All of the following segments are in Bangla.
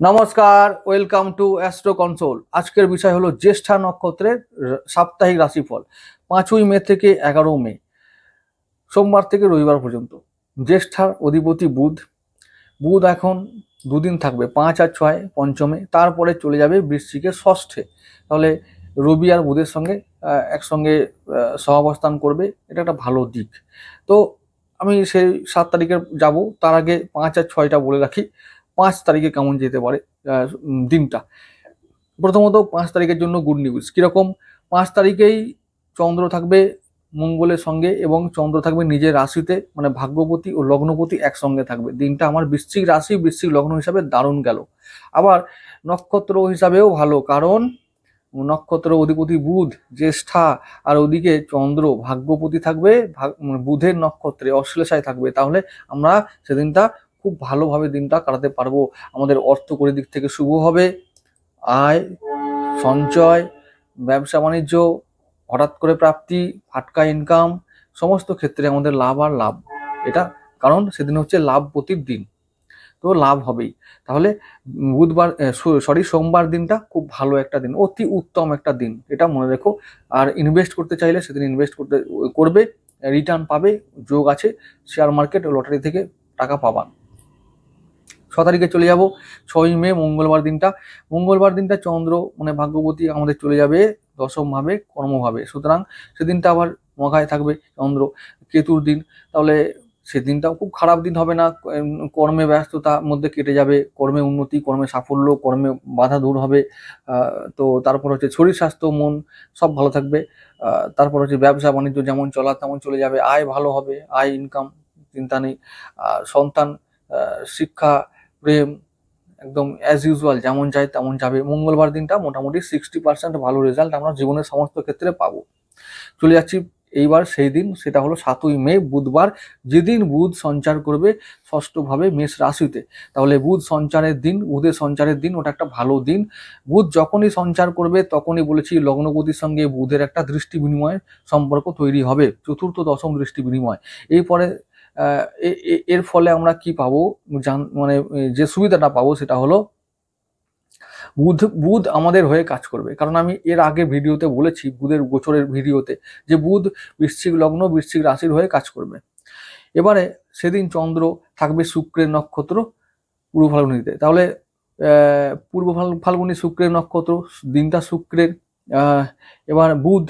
নমস্কার, ওয়েলকাম টু অ্যাস্ট্রো কনসোল। আজকের বিষয় হলো জ্যেষ্ঠা নক্ষত্রের সাপ্তাহিক রাশিফল, পাঁচই মে থেকে এগারো মে। সোমবার থেকে রবিবার পর্যন্ত। জ্যেষ্ঠার অধিপতি বুধ। বুধ এখন দুদিন থাকবে, পাঁচ আর ছয় পঞ্চমে। তারপরে চলে যাবে বৃশ্চিকের ষষ্ঠে। তাহলে রবি আর বুধের সঙ্গে একসঙ্গে সহাবস্থান করবে। এটা একটা ভালো দিক। তো আমি সেই সাত তারিখে যাব। তার আগে পাঁচ আর ছয়টা বলে রাখি। পাঁচ তারিখে কেমন যেতে পারে দিনটা। প্রথমত পাঁচ তারিখের জন্য গুড নিউজ। কীরকম? পাঁচ তারিখেই চন্দ্র থাকবে মঙ্গলের সঙ্গে এবং চন্দ্র থাকবে নিজের রাশিতে মানে ভাগ্যপতি ও লগ্নপতি একসঙ্গে থাকবে। দিনটা আমার বৃশ্চিক রাশি, বৃশ্চিক লগ্ন হিসাবে দারুণ গেল। আবার নক্ষত্র হিসাবেও ভালো, কারণ নক্ষত্র অধিপতি বুধ, জ্যেষ্ঠা, আর ওদিকে চন্দ্র ভাগ্যপতি থাকবে মানে বুধের নক্ষত্রে অশ্লেষায় থাকবে। তাহলে আমরা সেদিনটা খুব ভালোভাবে দিনটা কাটাতে পারব। আমাদের অর্থকরী দিক থেকে শুভ হবে। আয়, সঞ্চয় ব্যবসা বাণিজ্য হঠাৎ করে প্রাপ্তি, ফাটকা ইনকাম সমস্ত ক্ষেত্রে আমাদের লাভ আর লাভ। এটা কারণ সেদিন হচ্ছে লাভপতির দিন। তো লাভ হবেই। তাহলে বুধবার সরি সোমবার দিনটা খুব ভালো একটা দিন, অতি উত্তম একটা দিন। এটা মনে রেখো। আর ইনভেস্ট করতে চাইলে সেদিন ইনভেস্ট করতে, করবে রিটার্ন পাবে, যোগ আছে শেয়ার মার্কেট লটারি থেকে টাকা পাবা। ছ তারিখে চলে যাব ছয় মে, মঙ্গলবার দিনটা। মঙ্গলবার দিনটা চন্দ্র মানে ভাগ্যবতী আমাদের চলে যাবে দশমভাবে, কর্মভাবে। সুতরাং সেদিনটা আবার মগায় থাকবে চন্দ্র, কেতুর দিন। তাহলে সেদিনটাও খুব খারাপ দিন হবে না কর্মে ব্যস্ততার মধ্যে কেটে যাবে, কর্মে উন্নতি, কর্মে সাফল্য, কর্মে বাধা দূর হবে। তো তারপর হচ্ছে শরীর, স্বাস্থ্য, মন সব ভালো থাকবে। তারপর হচ্ছে ব্যবসা, বাণিজ্য যেমন চলা তেমন চলে যাবে। আয় ভালো হবে, আয় ইনকাম চিন্তা নেই। সন্তান শিক্ষা প্রেম, একদম অ্যাজ ইউজুয়াল যেমন চাই তেমন যাবে। মঙ্গলবার দিনটা মোটামুটি সিক্সটি পার্সেন্ট ভালো রেজাল্ট আমরা জীবনের সমস্ত ক্ষেত্রে পাবো। চলে যাচ্ছি এইবার সেই দিন, সেটা হলো সাতই মে, বুধবার। যেদিন বুধ সঞ্চার করবে ষষ্ঠভাবে মেষ রাশিতে, তাহলে বুধ সঞ্চারের দিন, বুধের সঞ্চারের দিন, ওটা একটা ভালো দিন। বুধ যখনই সঞ্চার করবে, তখনই বলেছি লগ্নপতির সঙ্গে বুধের একটা দৃষ্টি বিনিময় সম্পর্ক তৈরি হবে, চতুর্থ দশম দৃষ্টি বিনিময়। এরপরে এর ফলে আমরা কি পাবো? জান মানে যে সুবিধাটা পাবো সেটা হলো বুধ বুধ আমাদের হয়ে কাজ করবে। কারণ আমি এর আগে ভিডিওতে বলেছি, বুধের গোচরের ভিডিওতে, যে বুধ বৃশ্চিক লগ্ন, বৃশ্চিক রাশির হয়ে কাজ করবে। এবারে সেদিন চন্দ্র থাকবে শুক্রের নক্ষত্র পূর্ব ফাল্গুনিতে। তাহলে পূর্ব ফাল্গুনি শুক্রের নক্ষত্র, দিনটা শুক্রের এবার বুধ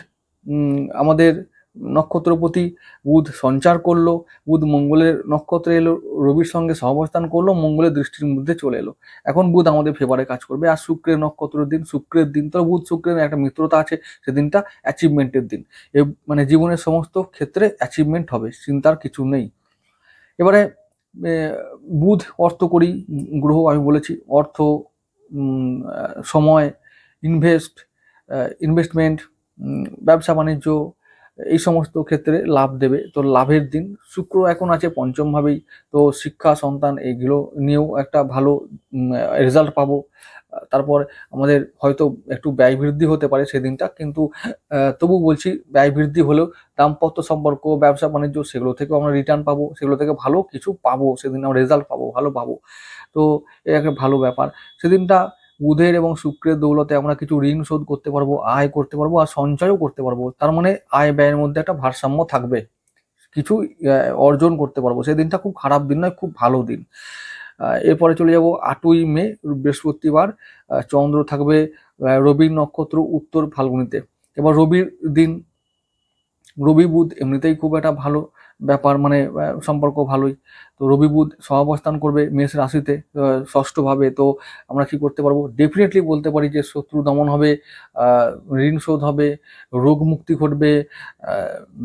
আমাদের নক্ষত্রপতি বুধ সঞ্চার করল, বুধ মঙ্গলের নক্ষত্রে এলো, রবির সঙ্গে সহাবস্থান করল, মঙ্গলের দৃষ্টির মধ্যে চলে এলো। এখন বুধ আমাদের ফেভারে কাজ করবে। আর শুক্রের নক্ষত্রের দিন, শুক্রের দিন তো বুধ শুক্রের একটা মিত্রতা আছে, সেদিনটা অ্যাচিভমেন্টের দিন। এ মানে জীবনের সমস্ত ক্ষেত্রে অ্যাচিভমেন্ট হবে, চিন্তার কিছু নেই। এবারে বুধ অর্থকরী গ্রহ আমি বলেছি, অর্থ সময় ইনভেস্ট ইনভেস্টমেন্ট ব্যবসা বাণিজ্য এই সমস্ত ক্ষেত্রে লাভ দেবে। তো লাভের দিন, শুক্র এখন আছে পঞ্চমভাবেই, তো শিক্ষা, সন্তান এইগুলো নিয়েও একটা ভালো রেজাল্ট পাবো। তারপর আমাদের হয়তো একটু ব্যয় বৃদ্ধি হতে পারে সেদিনটা কিন্তু তবু বলছি ব্যয় বৃদ্ধি হলেও দাম্পত্য সম্পর্ক, ব্যবসা, বাণিজ্য সেগুলো থেকেও আমরা রিটার্ন পাবো, সেগুলো থেকে ভালো কিছু পাবো, সেদিন আমরা রেজাল্ট পাবো, ভালো পাবো। তো এটা একটা ভালো ব্যাপার। সেদিনটা বুধের এবং শুক্রের দৌলতে আমরা কিছু ঋণ শোধ করতে পারব, আয় করতে পারব আর সঞ্চয়ও করতে পারব। তার মানে আয় ব্যয়ের মধ্যে একটা ভারসাম্য থাকবে। কিছু অর্জন করতে পারব। সেই দিনটা খুব খারাপ দিন নয়, খুব ভালো দিন। এরপরে চলে যাব আটই মে, বৃহস্পতিবার। চন্দ্র থাকবে রবির নক্ষত্র উত্তর ফাল্গুনিতে। এবার রবির দিন, রবি বুধ এমনিতেই খুব একটা ভালো। ব্যাপার মানে সম্পর্ক ভালোই। তো রবি বুধ সহাবস্থান করবে মেষ রাশিতে ষষ্ঠভাবে। তো আমরা কি করতে পারব? ডেফিনেটলি বলতে পারি যে শত্রু দমন হবে ঋণ শোধ হবে, রোগ মুক্তি ঘটবে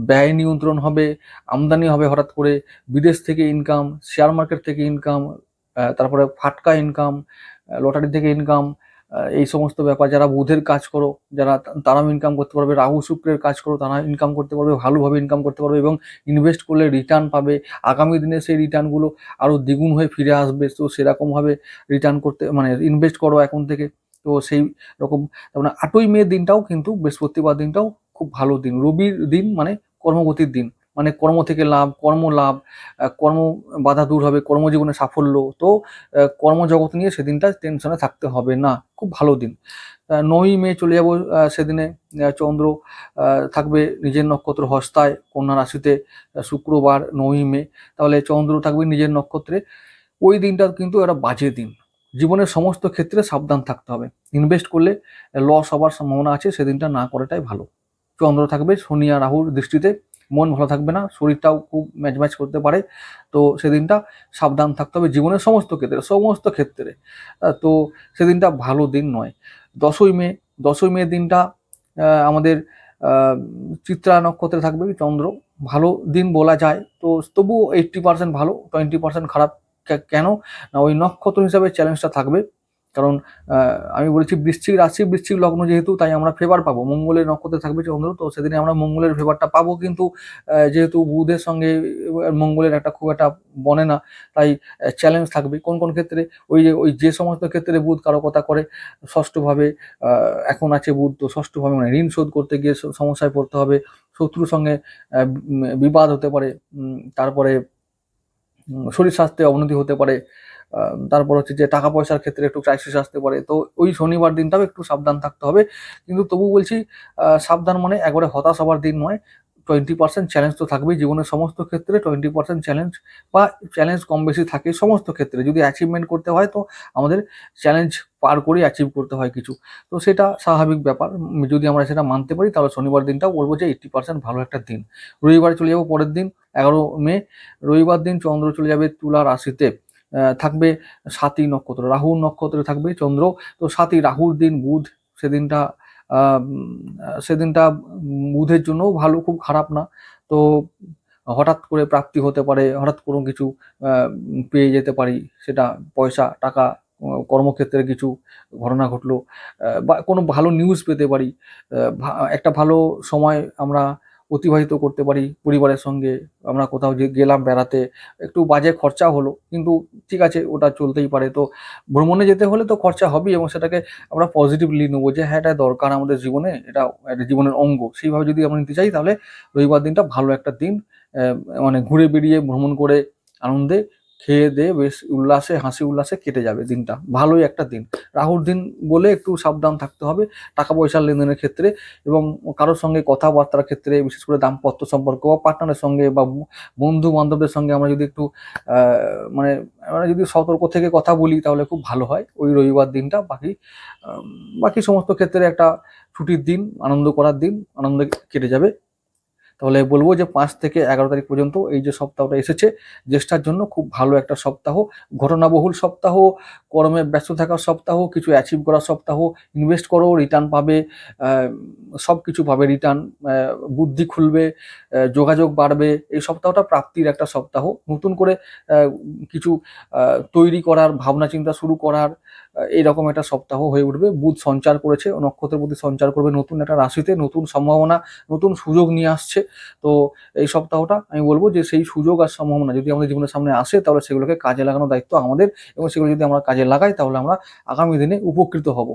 ব্যয় নিয়ন্ত্রণ হবে, আমদানি হবে হঠাৎ করে, বিদেশ থেকে ইনকাম শেয়ার মার্কেট থেকে ইনকাম তারপরে ফাটকা ইনকাম লটারি থেকে ইনকাম এই সমস্ত ব্যাপার, যারা বুধের কাজ করো, যারা তারাও ইনকাম করতে পারবে, রাহু শুক্রের কাজ করো, তারা ইনকাম করতে পারবে, ভালোভাবে ইনকাম করতে পারবে এবং ইনভেস্ট করলে রিটার্ন পাবে। আগামী দিনে সেই রিটার্নগুলো আরও দ্বিগুণ হয়ে ফিরে আসবে। তো সেরকমভাবে রিটার্ন করতে মানে ইনভেস্ট করো এখন থেকে। তো সেই রকম মানে আটই মে দিনটাও কিন্তু বৃহস্পতিবার দিনটাও খুব ভালো দিন। রবির দিন মানে কর্মগতির দিন। মানে কর্ম থেকে লাভ, কর্ম লাভ কর্ম বাধা দূর হবে, কর্মজীবনে সাফল্য। তো কর্মজগৎ নিয়ে সেদিনটা টেনশনে থাকতে হবে না। খুব ভালো দিন। নয়ই মে চলে যাব সেদিনে চন্দ্র থাকবে নিজের নক্ষত্র হস্তায়, কন্যা রাশিতে শুক্রবার নয়ই মে। তাহলে চন্দ্র থাকবে নিজের নক্ষত্রে। ওই দিনটা কিন্তু একটা বাজে দিন। জীবনের সমস্ত ক্ষেত্রে সাবধান থাকতে হবে। ইনভেস্ট করলে লস হওয়ার সম্ভাবনা আছে, সেদিনটা না করাটাই ভালো। চন্দ্র থাকবে, শনি আর রাহুর দৃষ্টিতে মন ভালো থাকবে না, শরীরটাও খুব ম্যাচ করতে পারে। তো সেদিনটা সাবধান থাকতে হবে জীবনের সমস্ত ক্ষেত্রে সমস্ত ক্ষেত্রে। তো সেদিনটা ভালো দিন নয়। দশই মে দশই মে দিনটা আমাদের চিত্রা নক্ষত্রে থাকবে চন্দ্র। ভালো দিন বলা যায়। তো তবুও এইট্টি পার্সেন্ট ভালো টোয়েন্টি পার্সেন্ট খারাপ। কেন? না, ওই নক্ষত্র হিসাবে চ্যালেঞ্জটা থাকবে। কারণ আমি বলেছি বৃশ্চিক রাশি, বৃশ্চিক লগ্ন যেহেতু, তাই আমরা ফেভার পাবো। মঙ্গলের নক্ষত্রে থাকবে চন্দ্র, তো সেদিনে আমরা মঙ্গলের ফেভারটা পাবো কিন্তু যেহেতু বুধের সঙ্গে মঙ্গলের একটা খুব একটা বনে না, তাই চ্যালেঞ্জ থাকবে। কোন কোন ক্ষেত্রে? ওই যে ওই যে সমস্ত ক্ষেত্রে বুধ কারকতা করে, ষষ্ঠভাবে এখন আছে বুধ, তো ষষ্ঠভাবে মানে ঋণ শোধ করতে গিয়ে সমস্যায় পড়তে হবে। শত্রুর সঙ্গে বিবাদ হতে পারে তারপরে শরীর স্বাস্থ্যে অবনতি হতে পারে তারপর হচ্ছে যে টাকা পয়সার ক্ষেত্রে একটু ক্রাইসিস আসতে পারে, তো ওই শনিবার দিনটাও একটু সাবধান থাকতে হবে। কিন্তু তবু বলছি সাবধান মানে একবারে হতাশ হবার দিন নয় টোয়েন্টি পার্সেন্ট চ্যালেঞ্জ তো থাকবেই, জীবনের সমস্ত ক্ষেত্রে টোয়েন্টি পার্সেন্ট চ্যালেঞ্জ বা চ্যালেঞ্জ কম বেশি থাকে সমস্ত ক্ষেত্রে। যদি অ্যাচিভমেন্ট করতে হয় তো আমাদের চ্যালেঞ্জ পার করে অ্যাচিভ করতে হয় কিছু। তো সেটা স্বাভাবিক ব্যাপার। যদি আমরা সেটা মানতে পারি, তাহলে শনিবার দিনটাও বলব যে এইট্টি পার্সেন্ট ভালো একটা দিন। রবিবার চলে যাব পরের দিন, এগারো মে। রবিবার দিন চন্দ্র চলে যাবে তুলা রাশিতে। থাকবে সাতই নক্ষত্র। রাহুর নক্ষত্রে থাকবে চন্দ্র। তো সাতই রাহুর দিন, বুধ, সেদিনটা সেদিনটা বুধের জন্যও ভালো, খুব খারাপ না। তো হঠাৎ করে প্রাপ্তি হতে পারে, হঠাৎ কোনো কিছু পেয়ে যেতে পারি, সেটা পয়সা, টাকা, কর্মক্ষেত্রে কিছু ঘটনা ঘটলো বা কোনো ভালো নিউজ পেতে পারি একটা ভালো সময় আমরা অতিবাহিত করতে পারি পরিবারের সঙ্গে। আমরা কোথাও যে গেলাম বেড়াতে, একটু বাজে খরচা হলো, কিন্তু ঠিক আছে, ওটা চলতেই পারে। তো ভ্রমণে যেতে হলে তো খরচা হবেই এবং সেটাকে আমরা পজিটিভলি নেব যে হ্যাঁ এটা দরকার আমাদের জীবনে, এটা জীবনের অঙ্গ। সেইভাবে যদি আমরা নিতে চাই তাহলে রবিবার দিনটা ভালো একটা দিন মানে ঘুরে বেরিয়ে ভ্রমণ করে, আনন্দে খেয়ে দিয়ে বেশ উল্লাসে, হাসি উল্লাসে কেটে যাবে দিনটা। ভালোই একটা দিন। রাহুর দিন বলে একটু সাবধান থাকতে হবে টাকা পয়সার লেনদেনের ক্ষেত্রে এবং কারোর সঙ্গে কথাবার্তার ক্ষেত্রে, বিশেষ করে দাম্পত্য সম্পর্ক বা পার্টনারের সঙ্গে বা বন্ধু বান্ধবদের সঙ্গে আমরা যদি একটু মানে আমরা যদি সতর্ক থেকে কথা বলি তাহলে খুব ভালো হয়। ওই রবিবার দিনটা, বাকি বাকি সমস্ত ক্ষেত্রে একটা ছুটির দিন, আনন্দ করার দিন, আনন্দে কেটে যাবে। তাহলে বলব যে পাঁচ থেকে এগারো তারিখ পর্যন্ত এই যে সপ্তাহটা এসেছে, জ্যেষ্ঠার জন্য খুব ভালো একটা সপ্তাহ। ঘটনাবহুল সপ্তাহ, কর্মে ব্যস্ত থাকার সপ্তাহ, কিছু অ্যাচিভ করার সপ্তাহ ইনভেস্ট করো রিটার্ন পাবে সব কিছু পাবে রিটার্ন বুদ্ধি খুলবে যোগাযোগ বাড়বে, এই সপ্তাহটা প্রাপ্তির একটা সপ্তাহ। নতুন করে কিছু তৈরি করার ভাবনা চিন্তা শুরু করার এইরকম একটা সপ্তাহ হয়ে উঠবে। বুধ সঞ্চার করেছে, নক্ষত্রের প্রতি সঞ্চার করবে নতুন একটা রাশিতে, নতুন সম্ভাবনা, নতুন সুযোগ নিয়ে আসছে। তো এই সপ্তাহটা আমি বলব যে সেই সুযোগ আর সম্ভাবনা যদি আমাদের জীবনের সামনে আসে, তাহলে সেগুলোকে কাজে লাগানোর দায়িত্ব আমাদের এবং সেগুলো যদি আমরা কাজে লাগাই, তাহলে আমরা আগামী দিনে উপকৃত হব।